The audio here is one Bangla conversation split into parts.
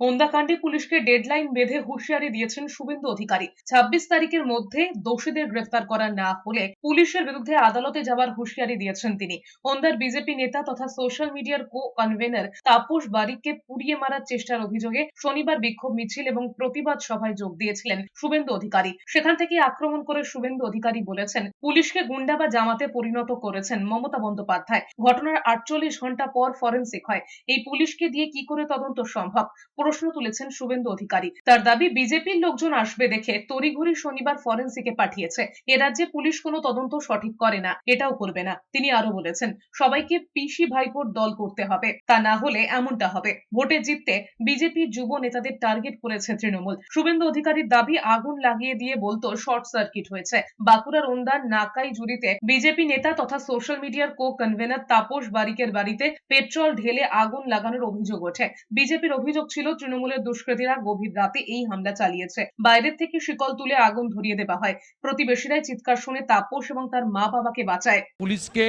হন্দাকাণ্ডে পুলিশকে ডেডলাইন বেঁধে হুঁশিয়ারি দিয়েছেন শুভেন্দু অধিকারী। ছাব্বিশ তারিখের মধ্যে দোষীদের গ্রেফতার করা না হলে পুলিশের বিরুদ্ধে আদালতে যাওয়ার হুঁশিয়ারি দিয়েছেন তিনি। হন্দার বিজেপি নেতা তথা সোশ্যাল মিডিয়ার কো কনভেনর তাপস বারিককে পুড়িয়ে মারার চেষ্টার অভিযোগে শনিবার বিক্ষোভ মিছিল এবং প্রতিবাদ সভায় যোগ দিয়েছিলেন শুভেন্দু অধিকারী। সেখান থেকে আক্রমণ করে শুভেন্দু অধিকারী বলেছেন, পুলিশকে গুন্ডা বা জামাতে পরিণত করেছেন মমতা বন্দ্যোপাধ্যায়। ঘটনার আটচল্লিশ ঘণ্টা পর ফরেন্সিক হয়। এই পুলিশকে দিয়ে কি করে তদন্ত সম্ভব? প্রশ্ন তুলেছেন শুভেন্দু অধিকারী। তার দাবি, বিজেপির লোকজন আসবে দেখে তড়িঘড়ি শনিবার ফরেন্সিকে পাঠিয়েছে। এ রাজ্যে পুলিশ কোনো তদন্ত সঠিক করে না, এটাও করবে না, তিনি আরও বলেছেন। সবাইকে পিসি ভাইপোর দল করতে হবে, তা না হলে এমনটা হবে। ভোটে জিততে বিজেপির যুব নেতাদের টার্গেট করেছে তৃণমূল। শুভেন্দু অধিকারীর দাবি, আগুন লাগিয়ে দিয়ে বলতো শর্ট সার্কিট হয়েছে। বাঁকুড়ার ওন্দার নাকাই জুড়িতে বিজেপি নেতা তথা সোশ্যাল মিডিয়ার কো কনভেনার তাপস বারিকের বাড়িতে পেট্রোল ঢেলে আগুন লাগানোর অভিযোগ ওঠে। বিজেপির অভিযোগ ছিল তৃণমূলের দুষ্কৃতীরা গভীর রাতে এই হামলা চালিয়েছে। বাইরের থেকে শিকল তুলে আগুন ধরিয়ে দেওয়া হয়। প্রতিবেশীরাই চিৎকার শুনে তাপস এবং তার মা বাবাকে বাঁচায়। পুলিশকে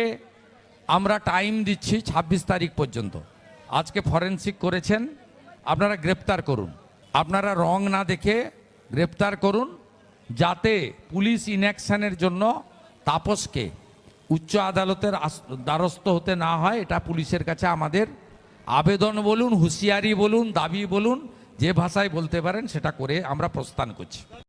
আমরা টাইম দিচ্ছি ২৬ তারিখ পর্যন্ত। আজকে ফরেনসিক করেছেন। আপনারা গ্রেপ্তার করুন। আপনারা রং না দেখে গ্রেপ্তার করুন। যাতে পুলিশ ইনঅ্যাকশনের জন্য তাপসকে উচ্চ আদালতের দ্বারস্থ হতে না হয়, এটা পুলিশের কাছে আমাদের আবেদন বলুন, হুঁশিয়ারি বলুন, দাবি বলুন, যে ভাষায় বলতে পারেন সেটা করে আমরা প্রস্থান করছি।